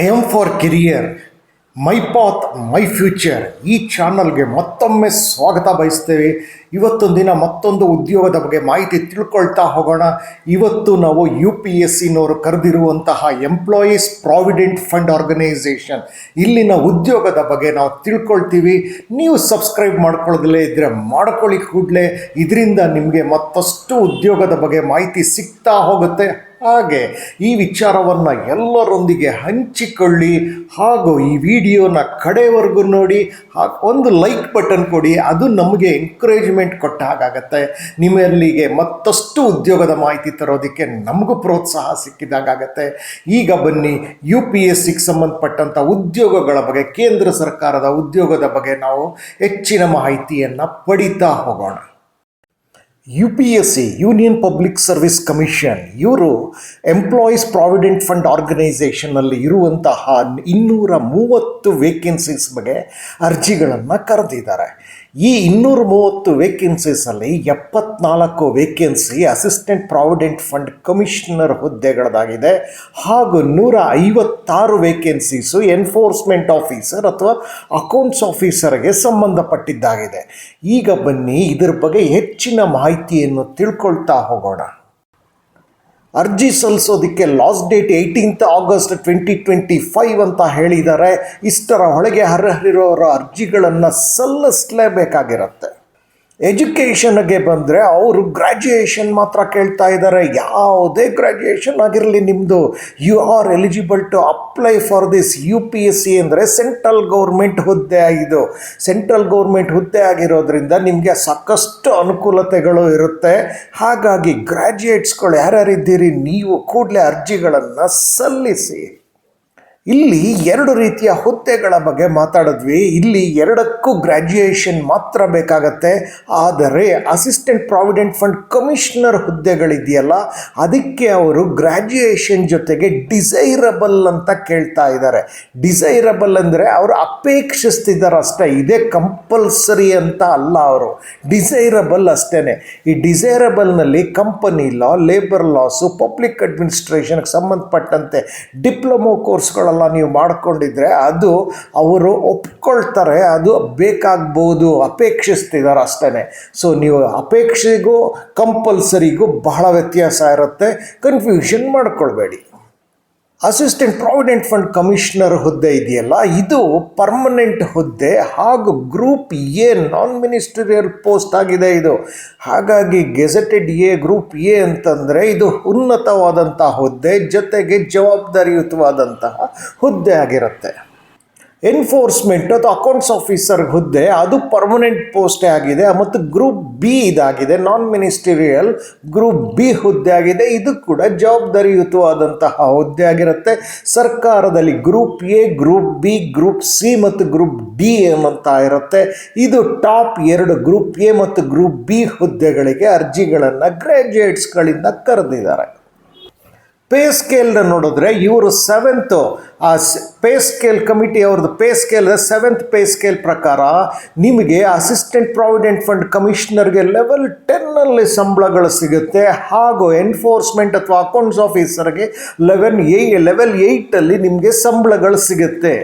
I am for career my path my future ಈ ಚಾನಲ್ಗೆ ಮತ್ತೊಮ್ಮೆ ಸ್ವಾಗತ ಬಯಸ್ತೇವೆ. ಇವತ್ತೊಂದು ದಿನ ಮತ್ತೊಂದು ಉದ್ಯೋಗದ ಬಗ್ಗೆ ಮಾಹಿತಿ ತಿಳ್ಕೊಳ್ತಾ ಹೋಗೋಣ. ಇವತ್ತು ನಾವು ಯು ಪಿ ಎಸ್ ಸಿನವರು ಕರೆದಿರುವಂತಹ ಎಂಪ್ಲಾಯೀಸ್ ಪ್ರಾವಿಡೆಂಟ್ ಫಂಡ್ ಆರ್ಗನೈಸೇಷನ್ ಇಲ್ಲಿನ ಉದ್ಯೋಗದ ಬಗ್ಗೆ ನಾವು ತಿಳ್ಕೊಳ್ತೀವಿ. ನೀವು ಸಬ್ಸ್ಕ್ರೈಬ್ ಮಾಡ್ಕೊಳ್ಳೋದಿಲ್ಲೇ ಇದ್ದರೆ ಮಾಡ್ಕೊಳ್ಳಿ ಕೂಡಲೇ. ಇದರಿಂದ ನಿಮಗೆ ಮತ್ತಷ್ಟು ಉದ್ಯೋಗದ ಬಗ್ಗೆ ಮಾಹಿತಿ ಸಿಗ್ತಾ ಹೋಗುತ್ತೆ. ಹಾಗೆ ಈ ವಿಚಾರವನ್ನು ಎಲ್ಲರೊಂದಿಗೆ ಹಂಚಿಕೊಳ್ಳಿ ಹಾಗೂ ಈ ವಿಡಿಯೋನ ಕಡೆವರೆಗೂ ನೋಡಿ ಒಂದು ಲೈಕ್ ಬಟನ್ ಕೊಡಿ, ಅದು ನಮಗೆ ಎಂಕರೇಜ್ಮೆಂಟ್ ಕೊಟ್ಟ ಹಾಗಾಗತ್ತೆ. ನಿಮ್ಮಲ್ಲಿಗೆ ಮತ್ತಷ್ಟು ಉದ್ಯೋಗದ ಮಾಹಿತಿ ತರೋದಕ್ಕೆ ನಮಗೂ ಪ್ರೋತ್ಸಾಹ ಸಿಕ್ಕಿದಾಗತ್ತೆ ಈಗ ಬನ್ನಿ ಯು ಪಿ ಎಸ್ ಸಿಗೆ ಸಂಬಂಧಪಟ್ಟಂಥ ಉದ್ಯೋಗಗಳ ಬಗ್ಗೆ, ಕೇಂದ್ರ ಸರ್ಕಾರದ ಉದ್ಯೋಗದ ಬಗ್ಗೆ ನಾವು ಹೆಚ್ಚಿನ ಮಾಹಿತಿಯನ್ನು ಪಡಿತಾ ಹೋಗೋಣ. U P S C union public service commission ಇವರು ಎಂಪ್ಲಾಯೀಸ್ ಪ್ರಾವಿಡೆಂಟ್ ಫಂಡ್ ಆರ್ಗನೈಸೇಷನಲ್ಲಿ ಇರುವಂತಹ ಇನ್ನೂರ ಮೂವತ್ತು ವೇಕೆನ್ಸೀಸ್ ಬಗ್ಗೆ ಅರ್ಜಿಗಳನ್ನು ಕರೆದಿದ್ದಾರೆ. ಈ ಇನ್ನೂರ ಮೂವತ್ತು ವೇಕೆನ್ಸೀಸಲ್ಲಿ ಎಪ್ಪತ್ನಾಲ್ಕು vacancy assistant provident fund commissioner ಹುದ್ದೆಗಳದಾಗಿದೆ ಹಾಗೂ ನೂರ ಐವತ್ತಾರು ವೇಕೆನ್ಸೀಸು ಎನ್ಫೋರ್ಸ್ಮೆಂಟ್ ಆಫೀಸರ್ ಅಥವಾ ಅಕೌಂಟ್ಸ್ ಆಫೀಸರ್ಗೆ ಸಂಬಂಧಪಟ್ಟಿದ್ದಾಗಿದೆ. ಈಗ ಬನ್ನಿ ಇದರ ಬಗ್ಗೆ ಹೆಚ್ಚಿನ ಮಾಹಿತಿಯನ್ನು ತಿಳ್ಕೊಳ್ತಾ ಹೋಗೋಣ. ಅರ್ಜಿ ಸಲ್ಲಿಸೋದಕ್ಕೆ last date eighteenth August twenty twenty five ಅಂತ ಹೇಳಿದ್ದಾರೆ. ಇಷ್ಟರ ಒಳಗೆ ಅರ್ಹರಿರೋರ ಅರ್ಜಿಗಳನ್ನು ಸಲ್ಲಿಸಲೇಬೇಕಾಗಿರುತ್ತೆ. ಎಜುಕೇಷನ್ಗೆ ಬಂದರೆ ಅವರು ಗ್ರ್ಯಾಜುಯೇಷನ್ ಮಾತ್ರ ಕೇಳ್ತಾ ಇದ್ದಾರೆ ಯಾವುದೇ ಗ್ರ್ಯಾಜುಯೇಷನ್ ಆಗಿರಲಿ ನಿಮ್ಮದು you are eligible to apply for this U P S C ಅಂದರೆ ಸೆಂಟ್ರಲ್ ಗೌರ್ಮೆಂಟ್ ಹುದ್ದೆ ಇದು. ಸೆಂಟ್ರಲ್ ಗೌರ್ಮೆಂಟ್ ಹುದ್ದೆ ಆಗಿರೋದ್ರಿಂದ ನಿಮಗೆ ಸಾಕಷ್ಟು ಅನುಕೂಲತೆಗಳು ಇರುತ್ತೆ. ಹಾಗಾಗಿ ಗ್ರ್ಯಾಜುಯೇಟ್ಸ್ಗಳು ಯಾರ್ಯಾರಿದ್ದೀರಿ? ನೀವು ಕೂಡಲೇ ಅರ್ಜಿಗಳನ್ನು ಸಲ್ಲಿಸಿ. ಇಲ್ಲಿ ಎರಡು ರೀತಿಯ ಹುದ್ದೆಗಳ ಬಗ್ಗೆ ಮಾತಾಡಿದ್ವಿ. ಇಲ್ಲಿ ಎರಡಕ್ಕೂ ಗ್ರ್ಯಾಜುಯೇಷನ್ ಮಾತ್ರ ಬೇಕಾಗತ್ತೆ. ಆದರೆ ಅಸಿಸ್ಟೆಂಟ್ ಪ್ರಾವಿಡೆಂಟ್ ಫಂಡ್ ಕಮಿಷನರ್ ಹುದ್ದೆಗಳಿದೆಯಲ್ಲ, ಅದಕ್ಕೆ ಅವರು ಗ್ರ್ಯಾಜುಯೇಷನ್ ಜೊತೆಗೆ ಡಿಸೈರಬಲ್ ಅಂತ ಕೇಳ್ತಾ ಇದ್ದಾರೆ. ಡಿಸೈರಬಲ್ ಅಂದರೆ ಅವರು ಅಪೇಕ್ಷಿಸ್ತಿದ್ದಾರೆ ಅಷ್ಟೇ ಇದೇ ಕಂಪಲ್ಸರಿ ಅಂತ ಅಲ್ಲ ಅವರು. ಡಿಸೈರಬಲ್ ಅಷ್ಟೇ ಈ ಡಿಸೈರಬಲ್ನಲ್ಲಿ company law labour laws public ಅಡ್ಮಿನಿಸ್ಟ್ರೇಷನ್ಗೆ ಸಂಬಂಧಪಟ್ಟಂತೆ ಡಿಪ್ಲೊಮೊ ಕೋರ್ಸ್ಗಳೆಲ್ಲ ನೀವು ಮಾಡ್ಕೊಂಡಿದ್ರೆ ಅದು ಅವರು ಒಪ್ಕೊಳ್ತಾರೆ, ಅದು ಬೇಕಾಗ್ಬೋದು, ಅಪೇಕ್ಷಿಸ್ತಿದ್ದಾರೆ ಅಷ್ಟೇ ಸೊ ನೀವು ಅಪೇಕ್ಷೆಗೂ ಕಂಪಲ್ಸರಿಗೂ ಬಹಳ ವ್ಯತ್ಯಾಸ ಇರುತ್ತೆ. ಕನ್ಫ್ಯೂಷನ್ ಮಾಡ್ಕೊಳ್ಬೇಡಿ. ಅಸಿಸ್ಟೆಂಟ್ ಪ್ರಾವಿಡೆಂಟ್ ಫಂಡ್ ಕಮಿಷನರ್ ಹುದ್ದೆ ಇದೆಯಲ್ಲ? ಇದು ಪರ್ಮನೆಂಟ್ ಹುದ್ದೆ ಹಾಗೂ group A non ministerial post ಆಗಿದೆ ಇದು. ಹಾಗಾಗಿ ಗೆಜೆಟೆಡ್ ಎ ಗ್ರೂಪ್ ಎ ಅಂತಂದರೆ ಇದು ಉನ್ನತವಾದಂಥ ಹುದ್ದೆ, ಜೊತೆಗೆ ಜವಾಬ್ದಾರಿಯುತವಾದಂತಹ ಹುದ್ದೆ ಆಗಿರುತ್ತೆ. ಎನ್ಫೋರ್ಸ್ಮೆಂಟ್ ಅಥವಾ ಅಕೌಂಟ್ಸ್ ಆಫೀಸರ್ ಹುದ್ದೆ, ಅದು ಪರ್ಮನೆಂಟ್ ಪೋಸ್ಟೇ ಆಗಿದೆ. ಮತ್ತು ಗ್ರೂಪ್ ಬಿ ಇದಾಗಿದೆ ನಾನ್ ಮಿನಿಸ್ಟೀರಿಯಲ್ ಗ್ರೂಪ್ ಬಿ ಹುದ್ದೆ ಆಗಿದೆ. ಇದು ಕೂಡ ಜವಾಬ್ದಾರಿಯುತವಾದಂತಹ ಹುದ್ದೆ ಆಗಿರುತ್ತೆ. ಸರ್ಕಾರದಲ್ಲಿ group A group B group C ಮತ್ತು ಗ್ರೂಪ್ ಡಿ ಅಂತ ಇರುತ್ತೆ. ಇದು ಟಾಪ್ ಎರಡು ಗ್ರೂಪ್ ಎ ಮತ್ತು ಗ್ರೂಪ್ ಬಿ ಹುದ್ದೆಗಳಿಗೆ ಅರ್ಜಿಗಳನ್ನು ಗ್ರ್ಯಾಜುಯೇಟ್ಸ್ಗಳಿಂದ ಕರೆದಿದ್ದಾರೆ. ಪೇ ಸ್ಕೇಲ್ನ ನೋಡಿದ್ರೆ ಇವರು ಸೆವೆಂತು ಆ ಪೇ ಸ್ಕೇಲ್ ಕಮಿಟಿ ಅವ್ರದ್ದು pay scale seventh pay scale ಪ್ರಕಾರ ನಿಮಗೆ ಅಸಿಸ್ಟೆಂಟ್ ಪ್ರಾವಿಡೆಂಟ್ ಫಂಡ್ ಕಮಿಷನರ್ಗೆ ಲೆವೆಲ್ ಟೆನ್ನಲ್ಲಿ ಸಂಬಳಗಳು ಸಿಗುತ್ತೆ. ಹಾಗೂ ಎನ್ಫೋರ್ಸ್ಮೆಂಟ್ ಅಥವಾ ಅಕೌಂಟ್ಸ್ ಆಫೀಸರ್ಗೆ ಲೆವೆನ್ ಏ ಲೆವೆಲ್ ಏಯ್ಟಲ್ಲಿ ನಿಮಗೆ ಸಂಬಳಗಳು ಸಿಗುತ್ತೆ.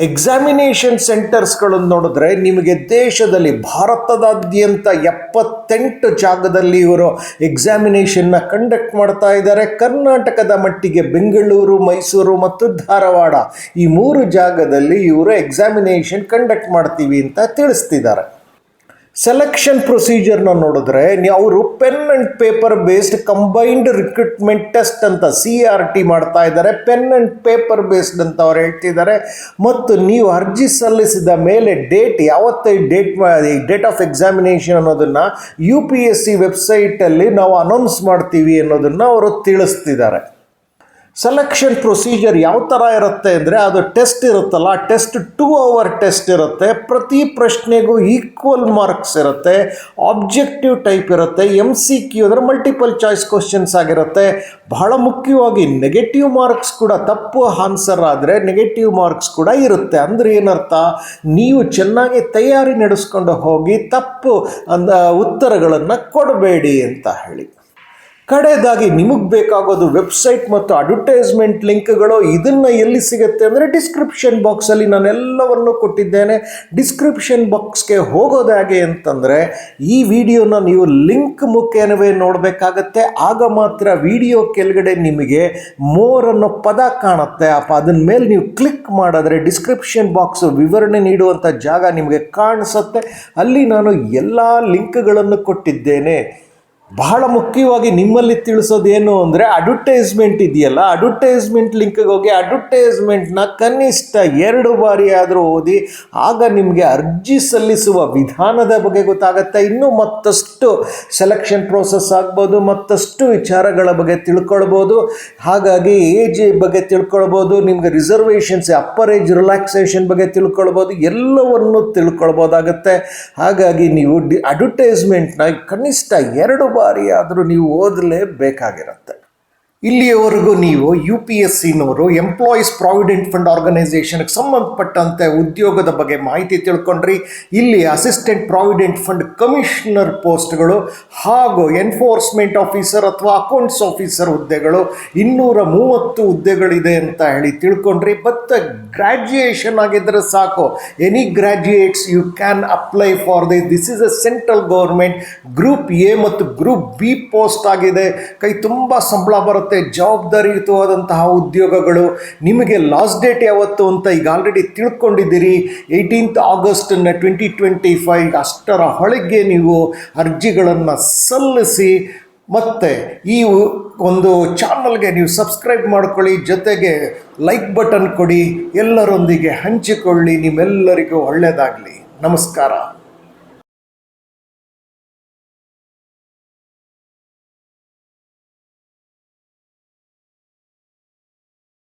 ಎಕ್ಸಾಮಿನೇಷನ್ ಸೆಂಟರ್ಸ್ಗಳನ್ನು ನೋಡಿದ್ರೆ ನಿಮಗೆ ದೇಶದಲ್ಲಿ ಭಾರತದಾದ್ಯಂತ ಎಪ್ಪತ್ತೆಂಟು ಜಾಗದಲ್ಲಿ ಇವರು ಎಕ್ಸಾಮಿನೇಷನ್ನ ಕಂಡಕ್ಟ್ ಮಾಡ್ತಾ ಇದ್ದಾರೆ. ಕರ್ನಾಟಕದ ಮಟ್ಟಿಗೆ ಬೆಂಗಳೂರು, ಮೈಸೂರು ಮತ್ತು ಧಾರವಾಡ ಈ ಮೂರು ಜಾಗದಲ್ಲಿ ಇವರು ಎಕ್ಸಾಮಿನೇಷನ್ ಕಂಡಕ್ಟ್ ಮಾಡ್ತೀವಿ ಅಂತ ತಿಳಿಸ್ತಿದ್ದಾರೆ. ಸೆಲೆಕ್ಷನ್ ಪ್ರೊಸೀಜರ್ನ ನೋಡಿದ್ರೆ ಅವರು pen and paper based combined recruitment test ಅಂತ ಸಿ ಆರ್ ಟಿ ಮಾಡ್ತಾ ಇದ್ದಾರೆ ಪೆನ್ ಆ್ಯಂಡ್ ಪೇಪರ್ ಬೇಸ್ಡ್ ಅಂತ ಅವ್ರು ಹೇಳ್ತಿದ್ದಾರೆ ಮತ್ತು ನೀವು ಅರ್ಜಿ ಸಲ್ಲಿಸಿದ ಮೇಲೆ ಡೇಟ್ ಯಾವತ್ತೇ ಡೇಟ್ ಡೇಟ್ ಆಫ್ ಎಕ್ಸಾಮಿನೇಷನ್ ಅನ್ನೋದನ್ನು ಯು ಪಿ ಎಸ್ ಸಿ ವೆಬ್ಸೈಟಲ್ಲಿ ನಾವು ಅನೌನ್ಸ್ ಮಾಡ್ತೀವಿ ಅನ್ನೋದನ್ನು ಅವರು ತಿಳಿಸ್ತಿದ್ದಾರೆ. ಸೆಲೆಕ್ಷನ್ ಪ್ರೊಸೀಜರ್ ಯಾವ ಥರ ಇರುತ್ತೆ ಅಂದರೆ ಅದು ಟೆಸ್ಟ್ ಇರುತ್ತಲ್ಲ ಟೆಸ್ಟ್ ಟೂ ಅವರ್ ಟೆಸ್ಟ್ ಇರುತ್ತೆ. ಪ್ರತಿ ಪ್ರಶ್ನೆಗೂ ಈಕ್ವಲ್ ಮಾರ್ಕ್ಸ್ ಇರುತ್ತೆ. ಆಬ್ಜೆಕ್ಟಿವ್ ಟೈಪ್ ಇರುತ್ತೆ. ಎಂ ಸಿ ಕ್ಯೂ ಅಂದರೆ ಮಲ್ಟಿಪಲ್ ಚಾಯ್ಸ್ ಕ್ವಶನ್ಸ್ ಆಗಿರುತ್ತೆ. ಬಹಳ ಮುಖ್ಯವಾಗಿ ನೆಗೆಟಿವ್ ಮಾರ್ಕ್ಸ್ ಕೂಡ ತಪ್ಪು ಆನ್ಸರ್ ಆದರೆ ನೆಗೆಟಿವ್ ಮಾರ್ಕ್ಸ್ ಕೂಡ ಇರುತ್ತೆ. ಅಂದರೆ ಏನರ್ಥ? ನೀವು ಚೆನ್ನಾಗಿ ತಯಾರಿ ನಡೆಸ್ಕೊಂಡು ಹೋಗಿ ತಪ್ಪು ಅಂದ, ಉತ್ತರಗಳನ್ನು ಕೊಡಬೇಡಿ ಅಂತ ಹೇಳಿ. ಕಡೆಯದಾಗಿ ನಿಮಗೆ ಬೇಕಾಗೋದು ವೆಬ್ಸೈಟ್ ಮತ್ತು ಅಡ್ವರ್ಟೈಸ್ಮೆಂಟ್ ಲಿಂಕ್ಗಳು, ಇದನ್ನು ಎಲ್ಲಿ ಸಿಗುತ್ತೆ ಅಂದರೆ ಡಿಸ್ಕ್ರಿಪ್ಷನ್ ಬಾಕ್ಸಲ್ಲಿ ನಾನೆಲ್ಲವನ್ನು ಕೊಟ್ಟಿದ್ದೇನೆ. ಡಿಸ್ಕ್ರಿಪ್ಷನ್ ಬಾಕ್ಸ್ಗೆ ಹೋಗೋದಾಗೆ ಹೇಗೆ ಅಂತಂದರೆ, ಈ ವಿಡಿಯೋನ ನೀವು ಲಿಂಕ್ ಮುಖೇನವೇ ನೋಡಬೇಕಾಗತ್ತೆ. ಆಗ ಮಾತ್ರ ವಿಡಿಯೋ ಕೆಳಗಡೆ ನಿಮಗೆ ಮೋರ್ ಅನ್ನೋ ಪದ ಕಾಣುತ್ತೆ. ಅಪ್ಪ ಅದನ್ನ ಮೇಲೆ ನೀವು ಕ್ಲಿಕ್ ಮಾಡಿದ್ರೆ ಡಿಸ್ಕ್ರಿಪ್ಷನ್ ಬಾಕ್ಸ್ ವಿವರಣೆ ನೀಡುವಂಥ ಜಾಗ ನಿಮಗೆ ಕಾಣಿಸುತ್ತೆ. ಅಲ್ಲಿ ನಾನು ಎಲ್ಲ ಲಿಂಕ್ಗಳನ್ನು ಕೊಟ್ಟಿದ್ದೇನೆ. ಬಹಳ ಮುಖ್ಯವಾಗಿ ನಿಮ್ಮಲ್ಲಿ ತಿಳಿಸೋದೇನು ಅಂದರೆ ಅಡ್ವರ್ಟೈಸ್ಮೆಂಟ್ ಇದೆಯಲ್ಲ ಅಡ್ವರ್ಟೈಸ್ಮೆಂಟ್ ಲಿಂಕ್ಗೆ ಹೋಗಿ ಅಡ್ವರ್ಟೈಸ್ಮೆಂಟ್ನ ಕನಿಷ್ಠ ಎರಡು ಬಾರಿ ಆದರೂ ಓದಿ, ಆಗ ನಿಮಗೆ ಅರ್ಜಿ ಸಲ್ಲಿಸುವ ವಿಧಾನದ ಬಗ್ಗೆ ಗೊತ್ತಾಗುತ್ತೆ. ಇನ್ನೂ ಮತ್ತಷ್ಟು ಸೆಲೆಕ್ಷನ್ ಪ್ರೋಸೆಸ್ ಆಗ್ಬೋದು, ಮತ್ತಷ್ಟು ವಿಚಾರಗಳ ಬಗ್ಗೆ ತಿಳ್ಕೊಳ್ಬೋದು. ಹಾಗಾಗಿ ಏಜ್ ಬಗ್ಗೆ ತಿಳ್ಕೊಳ್ಬೋದು, ನಿಮಗೆ ರಿಸರ್ವೇಷನ್ಸ್ ಅಪ್ಪರ್ ಏಜ್ ರಿಲ್ಯಾಕ್ಸೇಷನ್ ಬಗ್ಗೆ ತಿಳ್ಕೊಳ್ಬೋದು, ಎಲ್ಲವನ್ನು ತಿಳ್ಕೊಳ್ಬೋದಾಗತ್ತೆ. ಹಾಗಾಗಿ ನೀವು ಡಿ ಅಡ್ವರ್ಟೈಸ್ಮೆಂಟ್ನ ಕನಿಷ್ಠ ಎರಡು ಬಾರಿ ಆದರೂ ನೀವು ಓದಲೇಬೇಕಾಗಿರುತ್ತೆ. ಇಲ್ಲಿಯವರೆಗೂ ನೀವು ಯು ಪಿ ಎಸ್ ಸಿನವರು ಎಂಪ್ಲಾಯೀಸ್ ಪ್ರಾವಿಡೆಂಟ್ ಫಂಡ್ ಆರ್ಗನೈಸೇಷನ್ಗೆ ಸಂಬಂಧಪಟ್ಟಂತೆ ಉದ್ಯೋಗದ ಬಗ್ಗೆ ಮಾಹಿತಿ ತಿಳ್ಕೊಂಡ್ರಿ. ಇಲ್ಲಿ ಅಸಿಸ್ಟೆಂಟ್ ಪ್ರಾವಿಡೆಂಟ್ ಫಂಡ್ ಕಮಿಷನರ್ ಪೋಸ್ಟ್ಗಳು ಹಾಗೂ ಎನ್ಫೋರ್ಸ್ಮೆಂಟ್ ಆಫೀಸರ್ ಅಥವಾ ಅಕೌಂಟ್ಸ್ ಆಫೀಸರ್ ಹುದ್ದೆಗಳು ಇನ್ನೂರ ಮೂವತ್ತು ಹುದ್ದೆಗಳಿದೆ ಅಂತ ಹೇಳಿ ತಿಳ್ಕೊಂಡ್ರಿ. ಬಟ್ ಗ್ರ್ಯಾಜುಯೇಷನ್ ಆಗಿದ್ದರೆ ಸಾಕು. Any graduates you can apply for the this is a central government group A ಮತ್ತು ಗ್ರೂಪ್ ಬಿ ಪೋಸ್ಟ್ ಆಗಿದೆ. ಕೈ ತುಂಬ ಸಂಬಳ ಬರುತ್ತೆ. ಜವಾಬ್ದಾರಿಯುತವಾದಂತಹ ಉದ್ಯೋಗಗಳು ನಿಮಗೆ ಲಾಸ್ಟ್ ಡೇಟ್ ಯಾವತ್ತು ಅಂತ ಈಗ ಆಲ್ರೆಡಿ ತಿಳ್ಕೊಂಡಿದ್ದೀರಿ. ಏಯ್ಟೀನ್ತ್ ಆಗಸ್ಟನ್ನು ಟ್ವೆಂಟಿ ಟ್ವೆಂಟಿ ಫೈವ್ ಅಷ್ಟರ ಹೊಳಗೆ ನೀವು ಅರ್ಜಿಗಳನ್ನು ಸಲ್ಲಿಸಿ ಮತ್ತು ಈ ಒಂದು ಚಾನಲ್ಗೆ ನೀವು ಸಬ್ಸ್ಕ್ರೈಬ್ ಮಾಡ್ಕೊಳ್ಳಿ. ಜೊತೆಗೆ ಲೈಕ್ ಬಟನ್ ಕೊಡಿ. ಎಲ್ಲರೊಂದಿಗೆ ಹಂಚಿಕೊಳ್ಳಿ. ನಿಮ್ಮೆಲ್ಲರಿಗೂ ಒಳ್ಳೆಯದಾಗಲಿ ನಮಸ್ಕಾರ.